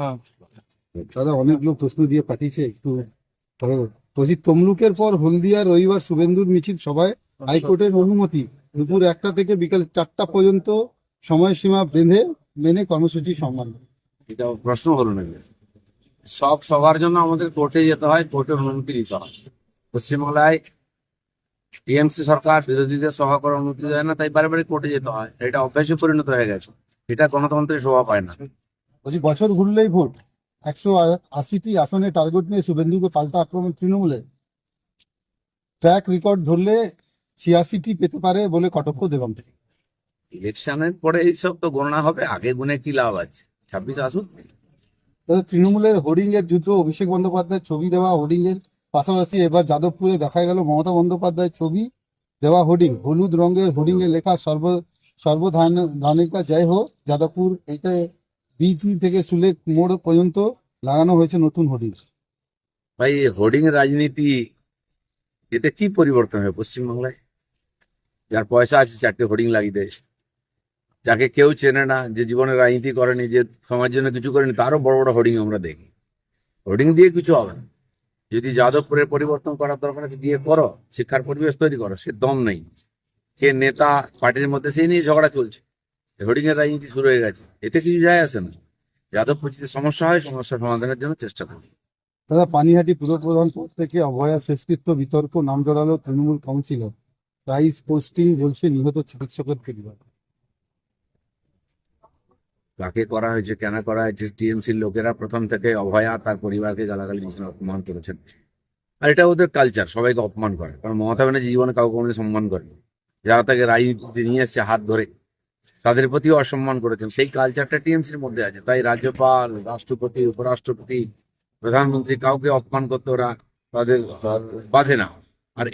হ্যাঁ। দাদা অনেক লোক প্রশ্ন দিয়ে পাঠিয়েছে একটু বলছি তমলুকের পর হলদিয়া রবিবার শুভেন্দুর মিছিল সবাই হাইকোর্টের অনুমতি। দুপুর একটা থেকে বিকাল চারটা পর্যন্ত সময়সীমা বেঁধে মেনে কর্মসূচি সম্মান এটা প্রশ্ন হলো নাকি সব সবার জন্য আমাদের কোর্টে যেতে হয় কোর্টের অনুমতি নিতে হয়। পশ্চিমবাংলায় টিএমসি সরকার বিরোধীদের সভা করার অনুমতি দেয় না তাই বারে বারে কোর্টে যেতে হয়। এটা অভ্যাসে পরিণত হয়ে গেছে। এটা গণতন্ত্রের শোভা পায় না। বলছি বছর ঘুরলেই ভোট। একশো আশিটি আসনে টার্গেট নিয়ে শুভেন্দুকে পাল্টা আক্রমণ তৃণমূলের। ট্র্যাক রেকর্ড ধরলে ছিয়াশিটি পেতে পারে বলে কটক্ষ দেবাম ইলেকশনের পরে এইসব তো গণনা হবে আগে গুনে কি লাভ আছে? ছাব্বিশ আসুন তৃণমূলের হোর্ডিং এর যুদ্ধ অভিষেক বন্দ্যোপাধ্যায়ের ছবি দেওয়া হোর্ডিং এর পাশাপাশি এবার যাদবপুরে দেখা গেল মমতা বন্দ্যোপাধ্যায়ের ছবি দেওয়া হোর্ডিং। হলুদ রঙের হোর্ডিং এ লেখা সর্ব সর্বধান ধানিকা জয় হোক যাদবপুর এইটা বিটি থেকে সুলেক মোড় পর্যন্ত লাগানো হয়েছে নতুন হোর্ডিং। ভাই হোর্ডিং রাজনীতি এতে কি পরিবর্তন হবে পশ্চিমবাংলায়? যার পয়সা আছে, চারটে হোর্ডিং লাগিয়ে দেয়। যাকে কেউ চেনে না, যে জীবনে রাজনীতি করেনি, যে সমাজের জন্য কিছু করেনি, তারও বড় বড় হোর্ডিং আমরা দেখি। হোর্ডিং দিয়ে কিছু হবে না। যদি যাদবপুরের পরিবর্তন করার দরকার আছে গিয়ে করো, শিক্ষার পরিবেশ তৈরি করো, সে দম নেই। কে নেতা, পার্টির মধ্যে সেই নিয়ে ঝগড়া চলছে। হোর্ডিং এর রাজনীতি শুরু হয়ে গেছে। এতে কিছু যায় আসে না। যাদবপুর যদি সমস্যা হয় সমস্যা সমাধানের জন্য চেষ্টা করবে। দাদা পানিহাটি পুরপ্রধান পদ থেকে অভয়া শেষকৃত্য বিতর্ক নাম জড়ালো তৃণমূল কাউন্সিলর। প্রাইজ পোস্টিং বলছে নিহত চিকিৎসকের পরিবার। কাকে করা হয়েছে কেন করা হয়েছে টিএমসির লোকেরা প্রথম থেকে অভয়া তার পরিবারকে গালাগালি দিয়েছেন অপমান করেছেন। আর এটা ওদের কালচার সবাইকে অপমান করে। কারণ মমতা ব্যানার্জি জীবনে কাউকে কোনো সম্মান করেনি। যারা তাকে রাজনীতিতে নিয়ে এসছে হাত ধরে তাদের প্রতি অসম্মান করেছেন। সেই কালচারটা টিএমসির মধ্যে আছে। তাই রাজ্যপাল, রাষ্ট্রপতি, উপরাষ্ট্রপতি, প্রধানমন্ত্রী কাউকে অপমান করতে ওরা তাদের বাধে না। আর